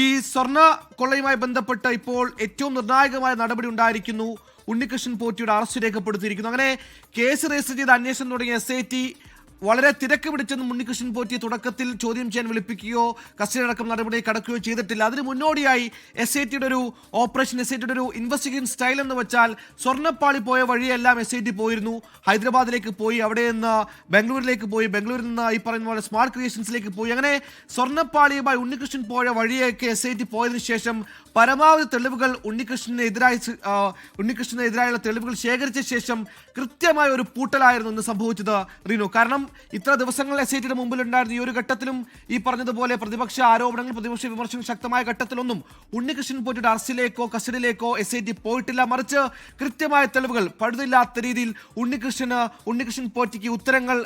ഈ സ്വർണ കൊള്ളയുമായി ബന്ധപ്പെട്ട് ഇപ്പോൾ ഏറ്റവും നിർണായകമായ നടപടി ഉണ്ടായിരിക്കുന്നു. ഉണ്ണികൃഷ്ണൻ പോറ്റിയുടെ അറസ്റ്റ് രേഖപ്പെടുത്തിയിരിക്കുന്നു. അങ്ങനെ കേസ് രജിസ്റ്റർ ചെയ്ത് അന്വേഷണം തുടങ്ങിയ എസ് വളരെ തിരക്ക് പിടിച്ചെന്ന് ഉണ്ണികൃഷ്ണൻ പോറ്റി തുടക്കത്തിൽ ചോദ്യം ചെയ്യാൻ വിളിപ്പിക്കുകയോ കസ്റ്റഡി അടക്കം നടപടി കടക്കുകയോ ചെയ്തിട്ടില്ല. അതിന് മുന്നോടിയായി എസ് ഐ ടിയുടെ ഒരു ഓപ്പറേഷൻ എസ് ഐ ടിയുടെ ഒരു ഇൻവെസ്റ്റിഗേഷൻ സ്റ്റൈൽ എന്ന് വെച്ചാൽ സ്വർണപ്പാളി പോയ വഴിയെല്ലാം എസ് ഐ ടി പോയിരുന്നു. ഹൈദരാബാദിലേക്ക് പോയി അവിടെ നിന്ന് ബാംഗ്ലൂരിലേക്ക് പോയി ബാംഗ്ലൂരിൽ നിന്ന് ഈ പറയുന്ന പോലെ സ്മാർട്ട് ക്രിയേഷൻസിലേക്ക് പോയി. അങ്ങനെ സ്വർണപ്പാളിയുമായി ഉണ്ണികൃഷ്ണൻ പോയ വഴിയൊക്കെ എസ് ഐ ടി പോയതിനു ശേഷം പരമാവധി തെളിവുകൾ ഉണ്ണികൃഷ്ണനെതിരായി ഉണ്ണികൃഷ്ണനെതിരായുള്ള തെളിവുകൾ ശേഖരിച്ച ശേഷം കൃത്യമായ ഒരു പൂട്ടലായിരുന്നു ഇന്ന് സംഭവിച്ചത് റീനു. കാരണം ഇത്ര ദിവസങ്ങൾ എസ് ഐ ടിയുടെ ഈ ഒരു ഘട്ടത്തിലും ഈ പറഞ്ഞതുപോലെ പ്രതിപക്ഷ ആരോപണങ്ങൾ പ്രതിപക്ഷ വിമർശനം ശക്തമായ ഘട്ടത്തിലൊന്നും ഉണ്ണികൃഷ്ണൻ പോറ്റിയുടെ അറസ്റ്റിലേക്കോ കസ്റ്റഡിയിലേക്കോ എസ് ഐ ടി പോയിട്ടില്ല. മറിച്ച് കൃത്യമായ തെളിവുകൾ പഴുതില്ലാത്ത രീതിയിൽ ഉണ്ണികൃഷ്ണന് ഉണ്ണികൃഷ്ണൻ പോറ്റിക്ക് ഉത്തരങ്ങൾ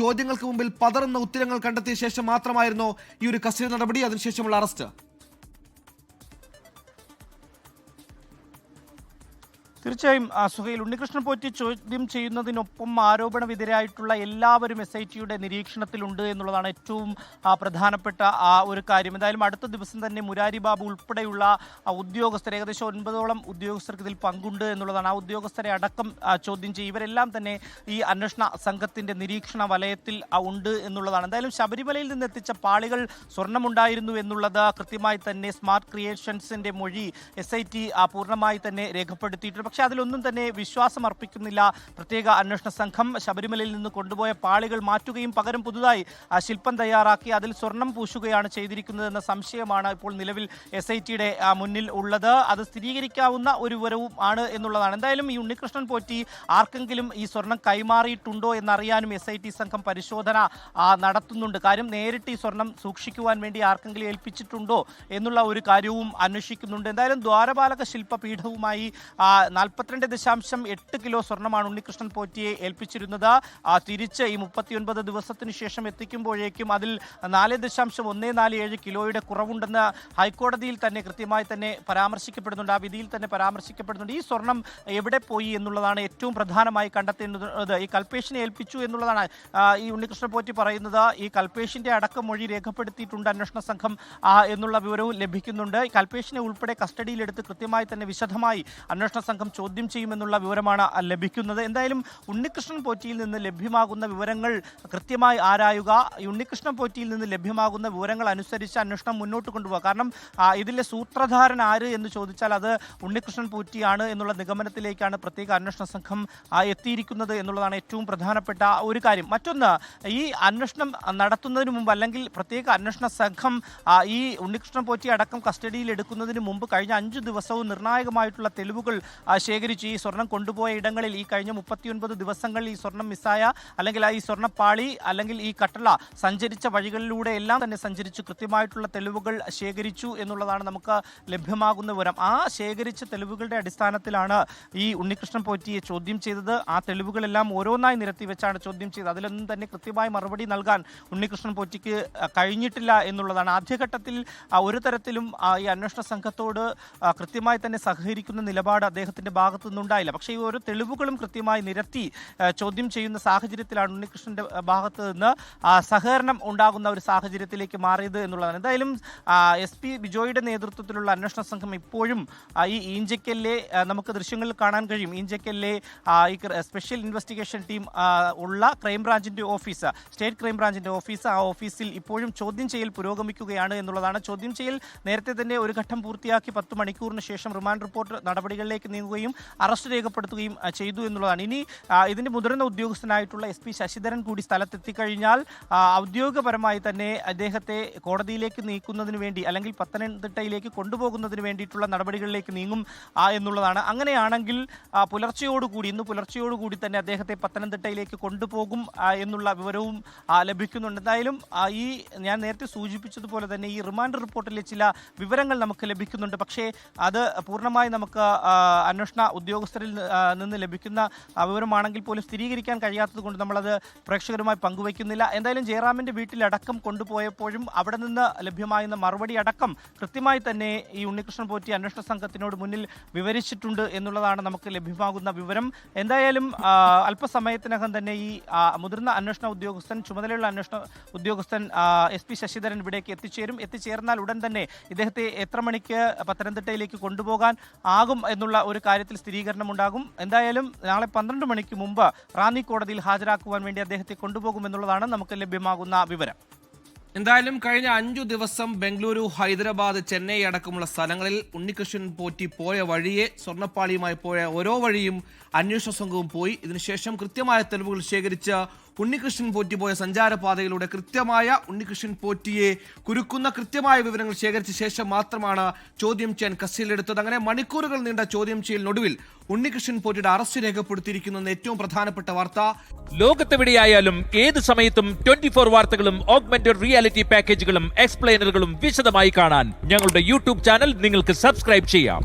ചോദ്യങ്ങൾക്ക് മുമ്പിൽ പതറുന്ന ഉത്തരങ്ങൾ കണ്ടെത്തിയ ശേഷം മാത്രമായിരുന്നു ഈ ഒരു കസ്റ്റഡി നടപടി അതിനുശേഷമുള്ള അറസ്റ്റ്. തീർച്ചയായും സുഹൈൽ ഉണ്ണികൃഷ്ണൻ പോറ്റി ചോദ്യം ചെയ്യുന്നതിനൊപ്പം ആരോപണവിധേയരായിട്ടുള്ള എല്ലാവരും എസ് ഐ ടിയുടെ നിരീക്ഷണത്തിലുണ്ട് എന്നുള്ളതാണ് ഏറ്റവും പ്രധാനപ്പെട്ട ആ ഒരു കാര്യം. എന്തായാലും അടുത്ത ദിവസം തന്നെ മുരാരി ബാബു ഉൾപ്പെടെയുള്ള ഉദ്യോഗസ്ഥർ ഏകദേശം ഒൻപതോളം ഉദ്യോഗസ്ഥർക്ക് ഇതിൽ പങ്കുണ്ട് എന്നുള്ളതാണ്. ആ ഉദ്യോഗസ്ഥരെ അടക്കം ചോദ്യം ചെയ്യും. ഇവരെല്ലാം തന്നെ ഈ അന്വേഷണ സംഘത്തിന്റെ നിരീക്ഷണ വലയത്തിൽ ഉണ്ട് എന്നുള്ളതാണ്. എന്തായാലും ശബരിമലയിൽ നിന്ന് എത്തിച്ച പാളികൾ സ്വർണമുണ്ടായിരുന്നു എന്നുള്ളത് കൃത്യമായി തന്നെ സ്മാർട്ട് ക്രിയേഷൻസിന്റെ മൊഴി എസ് ഐ ടി പൂർണമായി തന്നെ രേഖപ്പെടുത്തിയിട്ടുണ്ട്. പക്ഷേ അതിലൊന്നും തന്നെ വിശ്വാസം അർപ്പിക്കുന്നില്ല. പ്രത്യേക അന്വേഷണ സംഘം ശബരിമലയിൽ നിന്ന് കൊണ്ടുപോയ പാളികൾ മാറ്റുകയും പകരം പുതുതായി ശില്പം തയ്യാറാക്കി അതിൽ സ്വർണം പൂശുകയാണ് ചെയ്തിരിക്കുന്നതെന്ന സംശയമാണ് ഇപ്പോൾ നിലവിൽ എസ് ഐ ടിയുടെ മുന്നിൽ ഉള്ളത്. അത് സ്ഥിരീകരിക്കാവുന്ന ഒരു വിവരവും ആണ് എന്നുള്ളതാണ്. എന്തായാലും ഈ ഉണ്ണികൃഷ്ണൻ പോറ്റി ആർക്കെങ്കിലും ഈ സ്വർണം കൈമാറിയിട്ടുണ്ടോ എന്നറിയാനും എസ് ഐ ടി സംഘം പരിശോധന നടത്തുന്നുണ്ട്. കാര്യം നേരിട്ട് ഈ സ്വർണം സൂക്ഷിക്കുവാൻ വേണ്ടി ആർക്കെങ്കിലും ഏൽപ്പിച്ചിട്ടുണ്ടോ എന്നുള്ള ഒരു കാര്യവും അന്വേഷിക്കുന്നുണ്ട്. എന്തായാലും ദ്വാരപാലക ശില്പപീഠവുമായി നാൽപ്പത്തിരണ്ട് ദശാംശം എട്ട് കിലോ സ്വർണമാണ് ഉണ്ണികൃഷ്ണൻ പോറ്റിയെ ഏൽപ്പിച്ചിരുന്നത്. തിരിച്ച് ഈ മുപ്പത്തിയൊൻപത് ദിവസത്തിന് ശേഷം എത്തിക്കുമ്പോഴേക്കും അതിൽ നാല് ദശാംശം ഒന്ന് നാല് ഏഴ് കിലോയുടെ കുറവുണ്ടെന്ന് ഹൈക്കോടതിയിൽ തന്നെ കൃത്യമായി തന്നെ പരാമർശിക്കപ്പെടുന്നുണ്ട്. ആ വിധിയിൽ തന്നെ പരാമർശിക്കപ്പെടുന്നുണ്ട്. ഈ സ്വർണം എവിടെ പോയി എന്നുള്ളതാണ് ഏറ്റവും പ്രധാനമായി കണ്ടെത്തേണ്ടത്. ഈ കൽപ്പേഷിനെ ഏൽപ്പിച്ചു എന്നുള്ളതാണ് ഈ ഉണ്ണികൃഷ്ണൻ പോറ്റി പറയുന്നത്. ഈ കൽപ്പേഷിന്റെ അടക്കം മൊഴി രേഖപ്പെടുത്തിയിട്ടുണ്ട് അന്വേഷണ സംഘം എന്നുള്ള വിവരവും ലഭിക്കുന്നുണ്ട്. ഈ കൽപ്പേഷിനെ ഉൾപ്പെടെ കസ്റ്റഡിയിലെടുത്ത് കൃത്യമായി തന്നെ വിശദമായി അന്വേഷണ സംഘം ചോദ്യം ചെയ്യുമെന്നുള്ള വിവരമാണ് ലഭിക്കുന്നത്. എന്തായാലും ഉണ്ണികൃഷ്ണൻ പോറ്റിയിൽ നിന്ന് ലഭ്യമാകുന്ന വിവരങ്ങൾ കൃത്യമായി ആരായുക? ഉണ്ണികൃഷ്ണൻ പോറ്റിയിൽ നിന്ന് ലഭ്യമാകുന്ന വിവരങ്ങൾ അനുസരിച്ച് അന്വേഷണം മുന്നോട്ട് കൊണ്ടുപോകുക കാരണം ഇതിലെ സൂത്രധാരൻ ആര് എന്ന് ചോദിച്ചാൽ അത് ഉണ്ണികൃഷ്ണൻ പോറ്റിയാണ് എന്നുള്ള നിഗമനത്തിലേക്കാണ് പ്രത്യേക അന്വേഷണ സംഘം എത്തിയിരിക്കുന്നത് എന്നുള്ളതാണ് ഏറ്റവും പ്രധാനപ്പെട്ട ഒരു കാര്യം. മറ്റൊന്ന് ഈ അന്വേഷണം നടത്തുന്നതിന് മുമ്പ് അല്ലെങ്കിൽ പ്രത്യേക അന്വേഷണ സംഘം ഈ ഉണ്ണികൃഷ്ണൻ പോറ്റി അടക്കം കസ്റ്റഡിയിൽ എടുക്കുന്നതിന് മുമ്പ് കഴിഞ്ഞ അഞ്ച് ദിവസവും നിർണായകമായിട്ടുള്ള തെളിവുകൾ ശേഖരിച്ചു ഈ സ്വർണം കൊണ്ടുപോയ ഇടങ്ങളിൽ ഈ കഴിഞ്ഞ മുപ്പത്തിയൊൻപത് ദിവസങ്ങളിൽ ഈ സ്വർണം മിസ്സായ അല്ലെങ്കിൽ ഈ സ്വർണപ്പാളി അല്ലെങ്കിൽ ഈ കട്ടള സഞ്ചരിച്ച വഴികളിലൂടെ എല്ലാം തന്നെ സഞ്ചരിച്ചു കൃത്യമായിട്ടുള്ള തെളിവുകൾ ശേഖരിച്ചു എന്നുള്ളതാണ് നമുക്ക് ലഭ്യമാകുന്ന വിവരം. ആ ശേഖരിച്ച തെളിവുകളുടെ അടിസ്ഥാനത്തിലാണ് ഈ ഉണ്ണികൃഷ്ണൻ പോറ്റിയെ ചോദ്യം ചെയ്തത്. ആ തെളിവുകളെല്ലാം ഓരോന്നായി നിരത്തി വെച്ചാണ് ചോദ്യം ചെയ്തത്. അതിലൊന്നും തന്നെ കൃത്യമായി മറുപടി നൽകാൻ ഉണ്ണികൃഷ്ണൻ പോറ്റിക്ക് കഴിഞ്ഞിട്ടില്ല എന്നുള്ളതാണ്. ആദ്യഘട്ടത്തിൽ ഒരു തരത്തിലും ഈ അന്വേഷണ സംഘത്തോട് കൃത്യമായി തന്നെ സഹകരിക്കുന്ന നിലപാട് അദ്ദേഹത്തിന്റെ ഭാഗത്തു നിന്നുണ്ടായില്ല പക്ഷേ ഈ ഓരോ തെളിവുകളും കൃത്യമായി നിരത്തി ചോദ്യം ചെയ്യുന്ന സാഹചര്യത്തിലാണ് ഉണ്ണികൃഷ്ണന്റെ ഭാഗത്ത് നിന്ന് സഹകരണം ഉണ്ടാകുന്ന ഒരു സാഹചര്യത്തിലേക്ക് മാറിയത് എന്നുള്ളതാണ്. എന്തായാലും എസ് പി ബിജോയുടെ നേതൃത്വത്തിലുള്ള അന്വേഷണ സംഘം ഇപ്പോഴും ഈ ഈഞ്ചക്കലിലെ നമുക്ക് ദൃശ്യങ്ങളിൽ കാണാൻ കഴിയും. ഈഞ്ചക്കലിലെ ഈ സ്പെഷ്യൽ ഇൻവെസ്റ്റിഗേഷൻ ടീം ഉള്ള ക്രൈംബ്രാഞ്ചിന്റെ ഓഫീസ് സ്റ്റേറ്റ് ക്രൈംബ്രാഞ്ചിന്റെ ഓഫീസ് ആ ഓഫീസിൽ ഇപ്പോഴും ചോദ്യം ചെയ്യൽ പുരോഗമിക്കുകയാണ് എന്നുള്ളതാണ്. ചോദ്യം ചെയ്യൽ നേരത്തെ തന്നെ ഒരു ഘട്ടം പൂർത്തിയാക്കി പത്ത് മണിക്കൂറിന് ശേഷം റിമാൻഡ് റിപ്പോർട്ട് നടപടികളിലേക്ക് നീങ്ങുകയും അറസ്റ്റ് രേഖപ്പെടുത്തുകയും ചെയ്തു എന്നുള്ളതാണ്. ഇനി ഇതിന്റെ മുതിർന്ന ഉദ്യോഗസ്ഥനായിട്ടുള്ള എസ് പി ശശിധരൻ കൂടി സ്ഥലത്തെത്തിക്കഴിഞ്ഞാൽ ഔദ്യോഗികപരമായി തന്നെ അദ്ദേഹത്തെ കോടതിയിലേക്ക് നീക്കുന്നതിന് വേണ്ടി അല്ലെങ്കിൽ പത്തനംതിട്ടയിലേക്ക് കൊണ്ടുപോകുന്നതിന് വേണ്ടിയിട്ടുള്ള നടപടികളിലേക്ക് നീങ്ങും എന്നുള്ളതാണ്. അങ്ങനെയാണെങ്കിൽ പുലർച്ചയോടുകൂടി ഇന്ന് പുലർച്ചയോടുകൂടി തന്നെ അദ്ദേഹത്തെ പത്തനംതിട്ടയിലേക്ക് കൊണ്ടുപോകും എന്നുള്ള വിവരവും ലഭിക്കുന്നുണ്ട്. എന്തായാലും ഈ ഞാൻ നേരത്തെ സൂചിപ്പിച്ചതുപോലെ തന്നെ ഈ റിമാൻഡ് റിപ്പോർട്ടിലെ ചില വിവരങ്ങൾ നമുക്ക് ലഭിക്കുന്നുണ്ട്. പക്ഷേ അത് പൂർണമായി നമുക്ക് അന്വേഷണ അന്വേഷണ ഉദ്യോഗസ്ഥരിൽ നിന്ന് ലഭിക്കുന്ന വിവരമാണെങ്കിൽ പോലും സ്ഥിരീകരിക്കാൻ കഴിയാത്തത് കൊണ്ട് നമ്മളത് പ്രേക്ഷകരുമായി പങ്കുവയ്ക്കുന്നില്ല. എന്തായാലും ജയറാമിന്റെ വീട്ടിലടക്കം കൊണ്ടുപോയപ്പോഴും അവിടെ നിന്ന് ലഭ്യമായിരുന്ന മറുപടി അടക്കം കൃത്യമായി തന്നെ ഈ ഉണ്ണികൃഷ്ണൻ പോറ്റി അന്വേഷണ സംഘത്തിനോട് മുന്നിൽ വിവരിച്ചിട്ടുണ്ട് എന്നുള്ളതാണ് നമുക്ക് ലഭ്യമാകുന്ന വിവരം. എന്തായാലും അല്പസമയത്തിനകം തന്നെ ഈ മുതിർന്ന അന്വേഷണ ഉദ്യോഗസ്ഥൻ ചുമതലയുള്ള അന്വേഷണ ഉദ്യോഗസ്ഥൻ എസ് പി ശശിധരൻ ഇവിടേക്ക് എത്തിച്ചേരും. എത്തിച്ചേർന്നാൽ ഉടൻ തന്നെ ഇദ്ദേഹത്തെ എത്ര മണിക്ക് പത്തനംതിട്ടയിലേക്ക് കൊണ്ടുപോകാൻ ആകും എന്നുള്ള ഒരു കാര്യത്തിൽ സ്ഥിരീകരണം ഉണ്ടാകും എന്തായാലും നാളെ പന്ത്രണ്ട് മണിക്ക് മുമ്പ് റാന്നി കോടതിയിൽ ഹാജരാക്കുവാൻ വേണ്ടി അദ്ദേഹത്തെ കൊണ്ടുപോകുമെന്നുള്ളതാണ് നമുക്ക് ലഭ്യമാകുന്ന വിവരം. എന്തായാലും കഴിഞ്ഞ അഞ്ചു ദിവസം ബംഗളൂരു ഹൈദരാബാദ് ചെന്നൈ അടക്കമുള്ള സ്ഥലങ്ങളിൽ ഉണ്ണികൃഷ്ണൻ പോറ്റി പോയ വഴിയെ സ്വർണപ്പാളിയുമായി പോയ ഓരോ വഴിയും അന്വേഷണ സംഘവും പോയി. ഇതിനുശേഷം കൃത്യമായ തെളിവുകൾ ശേഖരിച്ച് ഉണ്ണികൃഷ്ണൻ പോറ്റി പോയ സഞ്ചാരപാതയിലൂടെ കൃത്യമായ ഉണ്ണികൃഷ്ണൻ പോറ്റിയെ കുരുക്കുന്ന കൃത്യമായ വിവരങ്ങൾ ശേഖരിച്ച ശേഷം മാത്രമാണ് ചോദ്യം ചെയ്യാൻ കസ്റ്റഡിയിലെടുത്തത്. അങ്ങനെ മണിക്കൂറുകൾ നീണ്ട ചോദ്യം ചെയ്യലിനൊടുവിൽ ഉണ്ണികൃഷ്ണൻ പോറ്റിയുടെ അറസ്റ്റ് രേഖപ്പെടുത്തിയിരിക്കുന്ന ഏറ്റവും പ്രധാനപ്പെട്ട വാർത്ത. ലോകത്തെവിടെയായാലും ഏത് സമയത്തും ട്വന്റി ഫോർ വാർത്തകളും ഓഗ്മെന്റഡ് റിയാലിറ്റി പാക്കേജുകളും എക്സ്പ്ലെയിനറുകളും വിശദമായി കാണാൻ ഞങ്ങളുടെ യൂട്യൂബ് ചാനൽ നിങ്ങൾക്ക് സബ്സ്ക്രൈബ് ചെയ്യാം.